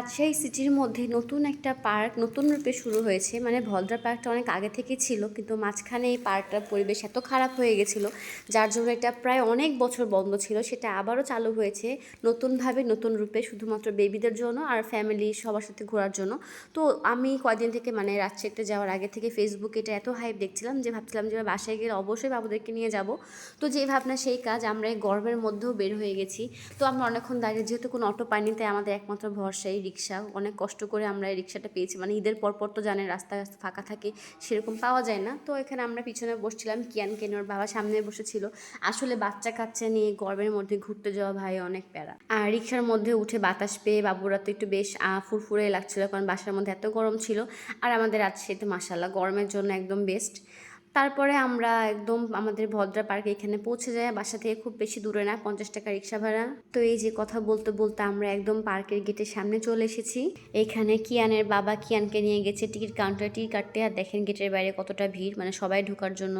রাজশাহী সিটির মধ্যে নতুন একটা পার্ক নতুন রূপে শুরু হয়েছে। মানে ভদ্রা পার্কটা অনেক আগে থেকে ছিল, কিন্তু মাঝখানে এই পার্কটার পরিবেশ এত খারাপ হয়ে গেছিল, যার জন্য এটা প্রায় অনেক বছর বন্ধ ছিল। সেটা আবারও চালু হয়েছে নতুনভাবে, নতুন রূপে, শুধুমাত্র বেবিদের জন্য আর ফ্যামিলি সবার সাথে ঘোরার জন্য। তো আমি কয়দিন থেকে মানে রাজশাহীতে যাওয়ার আগে থেকে ফেসবুকে এটা এত হাইপ দেখছিলাম যে ভাবছিলাম যে বাসায় গেলে অবশ্যই বাবুদেরকে নিয়ে যাব। তো যে ভাবনা সেই কাজ, আমরা এই গরমের মধ্যেও বের হয়ে গেছি। তো আমরা অনেকক্ষণ দাঁড়িয়ে, যেহেতু কোনো অটো পাইনি, তাই আমাদের একমাত্র ভরসা এই রিক্সা, অনেক কষ্ট করে আমরা এই রিক্সাটা পেয়েছি। মানে ঈদের পরপর তো জানেন রাস্তা রাস্তা ফাঁকা থাকে, সেরকম পাওয়া যায় না। তো এখানে আমরা পিছনে বসছিলাম, কিয়ান কেন ওর বাবা সামনে বসেছিল। আসলে বাচ্চা কাচ্চা নিয়ে গরমের মধ্যে ঘুরতে যাওয়া ভাই অনেক প্যারা। আর রিক্সার মধ্যে উঠে বাতাস পেয়ে বাবুরা তো একটু বেশ ফুরফুরে লাগছিল, কারণ বাসার মধ্যে এত গরম ছিল। আর আমাদের রাজশাহীতে মাসাল্লাহ গরমের জন্য একদম বেস্ট তারপরে আমরা একদম আমাদের ভদ্রা পার্কে এখানে পৌঁছে যাই। বাসা থেকে খুব বেশি দূরে না, পঞ্চাশ টাকা রিক্সা ভাড়া। তো এই যে কথা বলতে বলতে আমরা একদম পার্কের গেটের সামনে চলে এসেছি। এখানে কিয়ানের বাবা কিয়ানকে নিয়ে গেছে টিকিট কাউন্টারে। টিকিট কাটতে আর দেখেন গেটের বাইরে কতটা ভিড় মানে সবাই ঢোকার জন্য।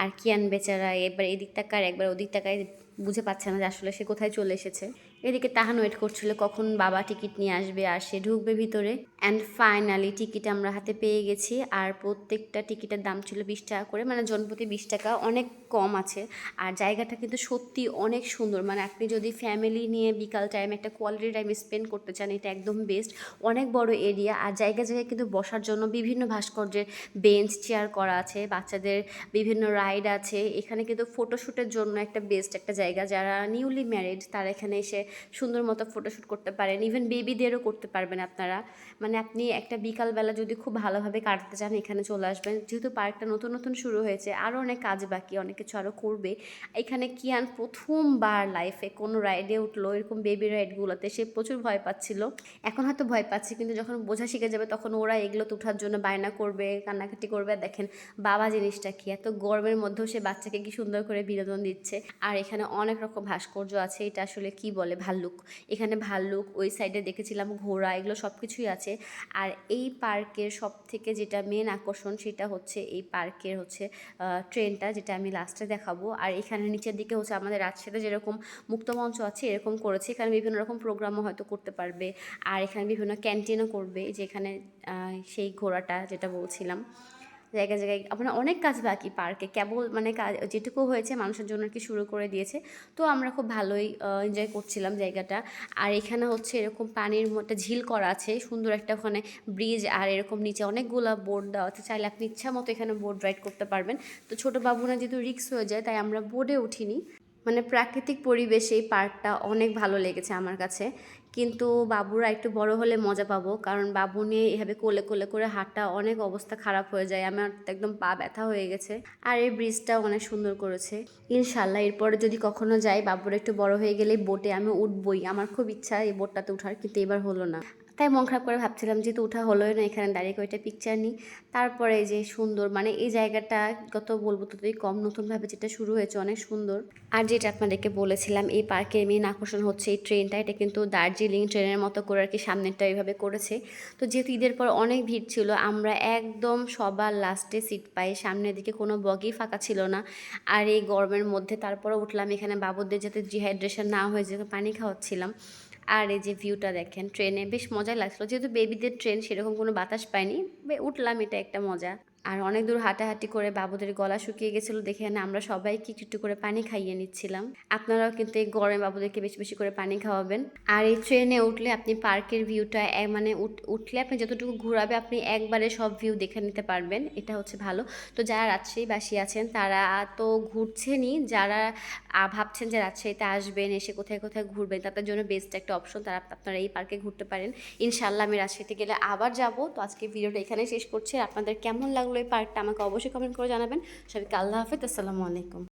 আর কিয়ান বেচারা এবার এদিক তাকায়, একবার ওদিক তাকায়, বুঝে পাচ্ছে না যে আসলে সে কোথায় চলে এসেছে। এদিকে তাহান ওয়েট করছিল কখন বাবা টিকিট নিয়ে আসবে, আর সে ঢুকবে ভিতরে। অ্যান্ড ফাইনালি টিকিট আমরা হাতে পেয়ে গেছি। আর প্রত্যেকটা টিকিটের দাম ছিল বিশ টাকা করে। মানে জনপ্রতি বিশ টাকা অনেক কম আছে। আর জায়গাটা কিন্তু সত্যি অনেক সুন্দর। মানে আপনি যদি ফ্যামিলি নিয়ে বিকাল টাইম একটা কোয়ালিটি টাইম স্পেন্ড করতে চান, এটা একদম বেস্ট অনেক বড় এরিয়া আর জায়গায় জায়গায় কিন্তু বসার জন্য বিভিন্ন ভাস্কর্যের বেঞ্চ চেয়ার করা আছে। বাচ্চাদের বিভিন্ন রাইড আছে। এখানে কিন্তু ফটোশ্যুটের জন্য একটা বেস্ট একটা জায়গা। যারা নিউলি ম্যারিড তারা এখানে এসে সুন্দর মতো ফটোশ্যুট করতে পারেন। ইভেন বেবিদেরও করতে পারবেন আপনারা। মানে আপনি একটা বিকালবেলা যদি খুব ভালোভাবে কাটতে চান, এখানে চলে আসবেন। যেহেতু পার্কটা নতুন নতুন শুরু হয়েছে আরও অনেক কাজ বাকি, অনেক কিছু আরও করবে। এখানে কিয়ান প্রথমবার লাইফে কোনো রাইডে উঠল, এরকম বেবি রাইডগুলোতে সে প্রচুর ভয় পাচ্ছিল। এখন হয়তো ভয় পাচ্ছে, কিন্তু যখন বোঝা শিখে যাবে, তখন ওরা এগুলোতে ওঠার জন্য বায়না করবে, কান্নাকাটি করবে। আর দেখেন, বাবা জিনিসটা কি, এত গরমের মধ্যেও সে বাচ্চাকে কি সুন্দর করে বিনোদন দিচ্ছে। আর এখানে অনেক রকম ভাস্কর্য আছে, এটা আসলে কি বলে, ভাল্লুক। এখানে ভাল্লুক, ওই সাইডে দেখেছিলাম ঘোড়া, এগুলো সব কিছুই আছে। আর এই পার্কের সব থেকে যেটা মেন আকর্ষণ সেটা হচ্ছে এই পার্কের হচ্ছে ট্রেনটা যেটা আমি লাস্টে দেখাবো। আর এখানে নিচের দিকে হচ্ছে আমাদের রাজশাহীতে যেরকম মুক্তমঞ্চ আছে এরকম করেছে। এখানে বিভিন্ন রকম প্রোগ্রামও হয়তো করতে পারবে। আর এখানে বিভিন্ন ক্যান্টিনও করবে। যেখানে সেই ঘোড়াটা যেটা বলছিলাম। জায়গায় জায়গায় আপনার অনেক কাজ বাকি পার্কে। কেবল মানে কাজ যেটুকু হয়েছে মানুষের জন্য আর কি শুরু করে দিয়েছে। তো আমরা খুব ভালোই এনজয় করছিলাম জায়গাটা। আর এখানে হচ্ছে এরকম পানির মধ্যে ঝিল করা আছে, সুন্দর একটা ওখানে ব্রিজ আর এরকম নিচে অনেকগুলো বোর্ড দেওয়া আছে। চাইলে আপনি ইচ্ছা মতো এখানে বোর্ড রাইড করতে পারবেন। তো ছোটো বাবুরা যেহেতু রিক্স হয়ে যায়, তাই আমরা বোর্ডে উঠিনি। মানে প্রাকৃতিক পরিবেশে এই পার্কটা অনেক ভালো লেগেছে আমার কাছে। কিন্তু বাবুরা একটু বড় হলে মজা পাবো, কারণ বাবু নিয়ে এভাবে কোলে কোলে করে হাঁটা অনেক অবস্থা খারাপ হয়ে যায়, আমার একদম পা ব্যথা হয়ে গেছে। আর এই ব্রিজটাও অনেক সুন্দর করেছে। ইনশাল্লাহ এরপরে যদি কখনো যাই, বাবুরা একটু বড় হয়ে গেলে বোটে আমি উঠবই, আমার খুব ইচ্ছা এই বোটটাতে উঠার, কিন্তু এবার হলো না। তাই মন খারাপ করে ভাবছিলাম যেহেতু ওঠা হলোই না, এখানে দাঁড়িয়ে কয়েকটা পিকচার নিই। তারপরে যে সুন্দর মানে এই জায়গাটা কত বলব ততই কম, নতুনভাবে যেটা শুরু হয়েছে অনেক সুন্দর। আর যেটা আপনাদেরকে বলেছিলাম, এই পার্কের মেন আকর্ষণ হচ্ছে এই ট্রেনটা এটা কিন্তু দার্জিলিং ট্রেনের মতো করে আর কি সামনেরটা এইভাবে করেছে। তো যেহেতু ঈদের পর অনেক ভিড় ছিল, আমরা একদম সবার লাস্টে সিট পাই, সামনের দিকে কোনো বগি ফাঁকা ছিল না। আর এই গরমের মধ্যে তারপরে উঠলাম, এখানে বাবুদের যাতে ডিহাইড্রেশন না হয়ে যেত, পানি খাওয়াচ্ছিলাম। আর এই যে ভিউটা দেখেন ট্রেনে বেশ মজা লাগছিল। যেহেতু বেবিদের ট্রেন সেরকম কোনো বাতাস পায়নি উঠলাম এটা একটা মজা। আর অনেক দূর হাঁটাহাঁটি করে বাবুদের গলা শুকিয়ে গেছিল দেখে না আমরা সবাইকে একটু একটু করে পানি খাইয়ে নিচ্ছিলাম। আপনারাও কিন্তু এই গরমে বাবুদেরকে বেশি বেশি করে পানি খাওয়াবেন। আর এই ট্রেনে উঠলে আপনি পার্কের ভিউটা মানে উঠ- উঠলে আপনি যতটুকু ঘোরাবে আপনি একবারে সব ভিউ দেখে নিতে পারবেন। এটা হচ্ছে ভালো। তো যারা রাজশাহীবাসী আছেন, তারা তো ঘুরছেনই। যারা ভাবছেন যে রাজশাহীতে আসবেন, এসে কোথায় কোথায় ঘুরবেন, তাদের জন্য বেস্ট একটা অপশন তারা, আপনারা এই পার্কে ঘুরতে পারেন। ইনশাল্লাহ আমি রাজশাহীতে গেলে আবার যাব। তো আজকে ভিডিওটা এখানে শেষ করছি। আপনাদের কেমন লাগল এই পার্টটা আমাকে অবশ্যই কমেন্ট করে জানাবেন। সবাইকে আল্লাহ হাফেজ আসসালামু আলাইকুম।